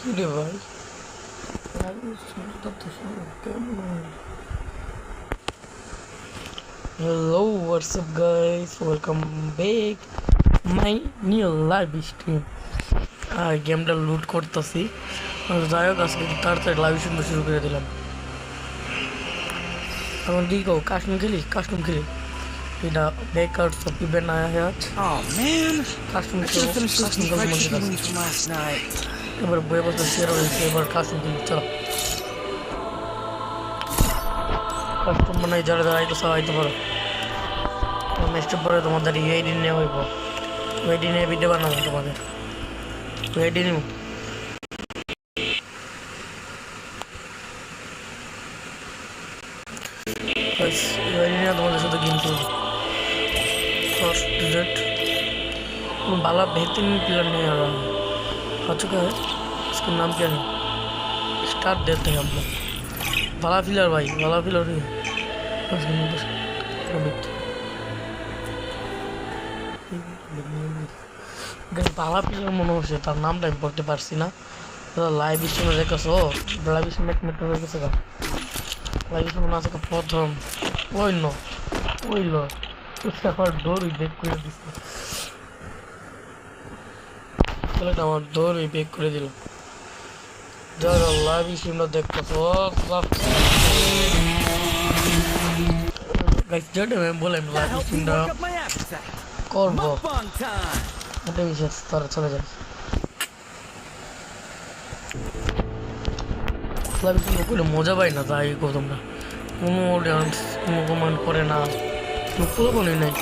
Silly boy. I used to Hello, what's up, guys? Welcome back my new live stream. আর গেমটা লুট করতেছি যাই হোক আজকে তাড়াতাড়ি লাইভ স্ট্রিম শুরু করে দিলাম এখন দিই গো কাস্টম খেলি কাস্টম খেলি এটা বেকার সব ইভেন্ট আয়া হ্যাঁ কাস্টম খেলো কাস্টম খেলো এবার বয়ে বছর সেরা হয়েছে এবার কাস্টম কিনবি চলো কাস্টম বানাই যারা যারা আইতো সব আইতে পারো নেক্সট পরে তোমাদের এই দিন নিয়ে হইব ওই দিনে ভিডিও বানাবো তোমাদের ওই দিন ওই দিনে তোমাদের সাথে গেম খেলব ফার্স্ট রেট ভালো বেহতিন প্লেয়ার নিয়ে आ रहा है आ चुका है इसका नाम क्या है स्टार्ट देते हैं हम लोग बाला फिलर भाई बाला फिलर ही है बस नहीं, बस अभी तो। গাইস বালা প্লেয়ার মনে হচ্ছে তার নামটা আমি পড়তে পারছি না লাইভ স্ট্রিমে দেখেছো লাইভ স্ট্রিমে এক মিনিট হয়ে গেছে গা লাইভ স্ট্রিমে না আছে প্রথম ওই ন ওই ল আমার ডোরই বেক করে দিচ্ছে ছেলেটা আমার দৌড়ই বেক করে দিল। লাইভ স্ট্রিমটা করব। করলে মজা পাই না, তাই গো তোমরা। কোনো ডান্স কোনো কমেন্ট করে না। কোনো কোনো নাই।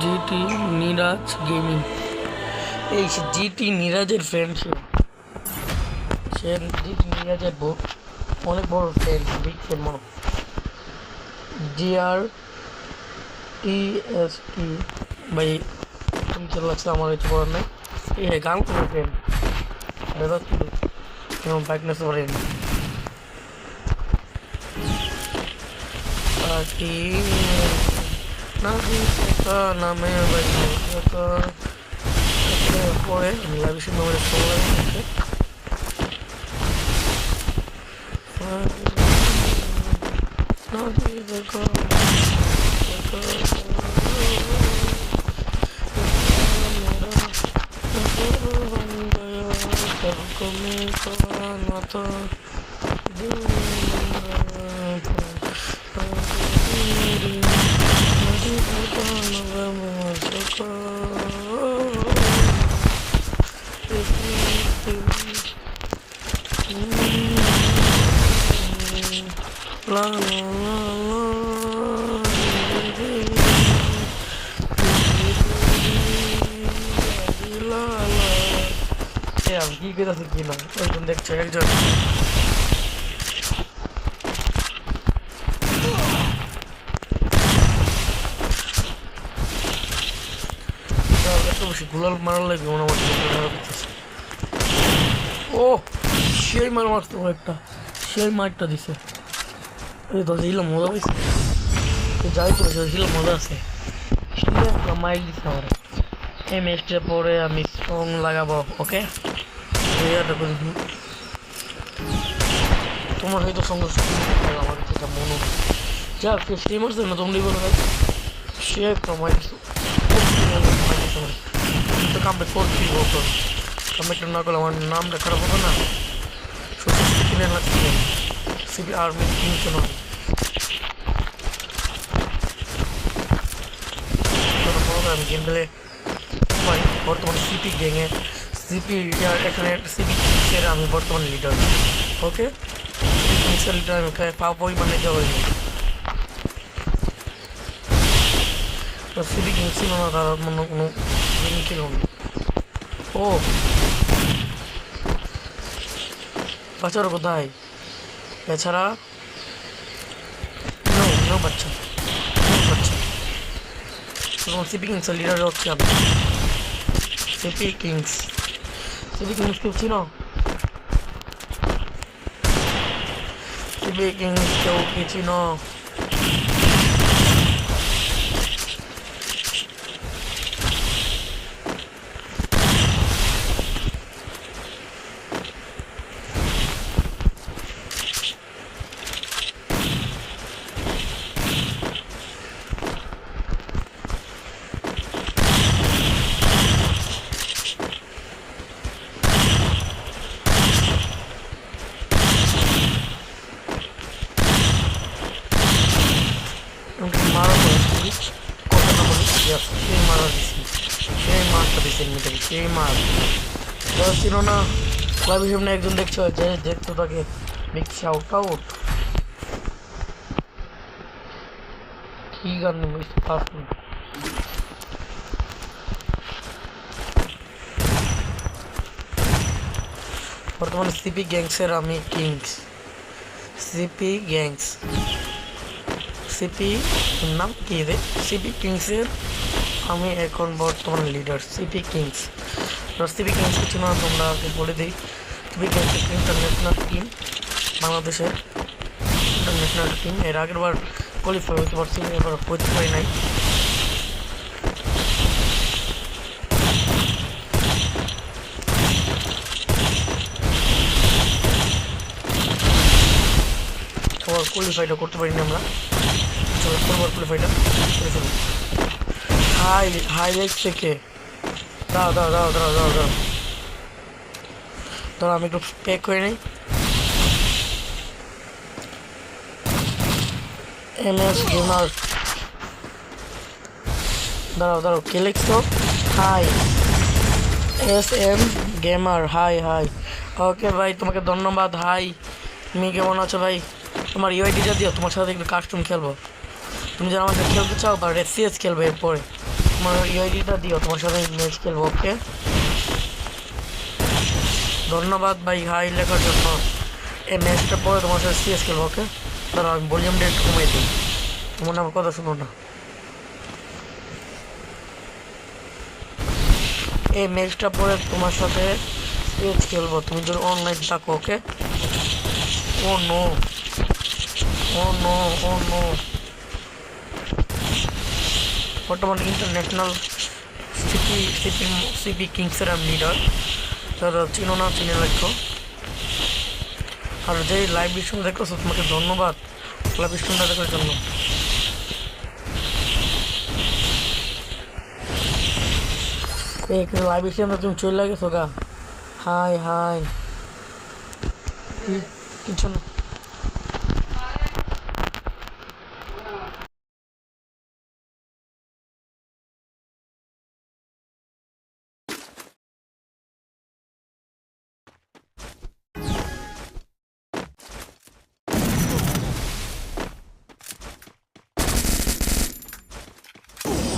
GT Neeraj gaming. এই সে জিটি নিরাজের ফ্রেন্ড সে সে জিটি নিরাজের বউ অনেক বড় ফ্রেন্ড বিগ ফ্রেন্ড মনে জি আর টি এস টি ভাই তুমি চলে লাগছে আমার কিছু করার নাই এই হ্যাঁ গান করে ফ্রেন্ড দাদা যেমন ব্রাইটনেস করেন পাখি নাকি নামে বাইক পরে আমি me lo puedo ver, en la bici no me lo puedo ver. No, no, no, no, la আমি কি করতেছি কি না একজন দেখছ একজন গুলাল মারার লাগবে মনে আমার ও সেই মার মারতো একটা সেই মারটা দিছে এই তো হিল মজা পাইছে তো যাই তো হিল মজা আছে হিলে একটা মাইল দিছে আমার এই ম্যাচটার পরে আমি সং লাগাবো ওকে এটা করে দিন তোমার হয়তো সঙ্গে সঙ্গে আমার যেটা মনে হয় যা সে স্ট্রিমার না তোমরাই বলো ভাই সে একটা মাইল তো কামটা করছি ওপর কামটা না করলে আমার নামটা খারাপ হবে না শুধু কিনে লাগছে সিবি আর্মি কিনতে নয় আমি গেম খেলে ভাই বর্তমানে সিপি গ্যাংয়ে সিপি এখানে সিপি কিংসের আমি বর্তমানে লিডার ওকে সিপি কিংসের লিডার আমি পাওয়া পরিমাণে দেওয়া হয়নি তো সিপি কিংস ছিল না তার অন্য কোনো গেম ছিল না ও বাচ্চারা কোথায় এছাড়া নো নো বাচ্চা নো সিপি কিংসের লিডার হচ্ছে আমি। সিপি কিংস সিপি কিংস কেউ চিনো? সিপি কিংস কেউ কি চিনো? hiç korkana bunu hiç yapsın. Şeyma Radis'in. Şeyma Radis'in metre Şeyma তো ছিল না ক্লাবের সামনে একজন দেখছো যে দেখতো তাকে বিগ শাউট আউট কি গান মিস পাস বর্তমানে সিপি গ্যাংসের আমি কিংস সিপি গ্যাংস সিপি নাম কি রে? সিপি কিংসের? আমি এখন বর্তমান leader CP kings. CP kings কিছু না, তোমরা বলে দিই। সিপি কিংস ইন্টারন্যাশনাল টিম বাংলাদেশের ইন্টারন্যাশনাল টিম এর আগের বার কোয়ালিফাই হতে পারছি এবার হতে পারি নাই। কোয়ালিফাইটা করতে পারিনি আমরা। কোয়ালিফাইটা করে ফেলব হাই হাইলাইট থেকে দাও দাও দাও দাও দাও দাও দাঁড়া আমি একটু প্যাক করে নিই। এম এস গেমার দাঁড়াও দাঁড়াও, কে লিখছো? Hi S M gamer hi hi okay ভাই, তোমাকে ধন্যবাদ হাই তুমি কেমন আছো, ভাই? তোমার ইউআইডিটা দিও, তোমার সাথে একটু কাস্টম খেলব। তুমি যেন সাথে খেলতে চাও বা রেসিএস খেলবে এরপরে। তোমার ইউআইডিটা দিও, তোমার সাথে ম্যাচ খেলব ওকে ধন্যবাদ ভাই, হাই লেখার জন্য। এই ম্যাচটা পরে তোমার সাথে সিএস খেলব ওকে দাঁড়াও, আমি ভলিউমটা একটু কমাই দিই। তোমার আমার কথা শুনো না। এই ম্যাচটা পরে তোমার সাথে সিএস খেলব, তুমি যদি অনলাইন থাকো okay oh no oh no oh no বর্তমানে ইন্টারন্যাশনাল সিপি সিপি সিপি কিংসের আমি লিডার তারা চিনো না চিনে রাখো। আর যে লাইভ ভিশন দেখতেছো তোমাকে ধন্যবাদ। লাইভ ভিশনটা দেখার জন্য। লাইভ ভিশন তুমি চলে গেছো গা। Hi hi. কিছু না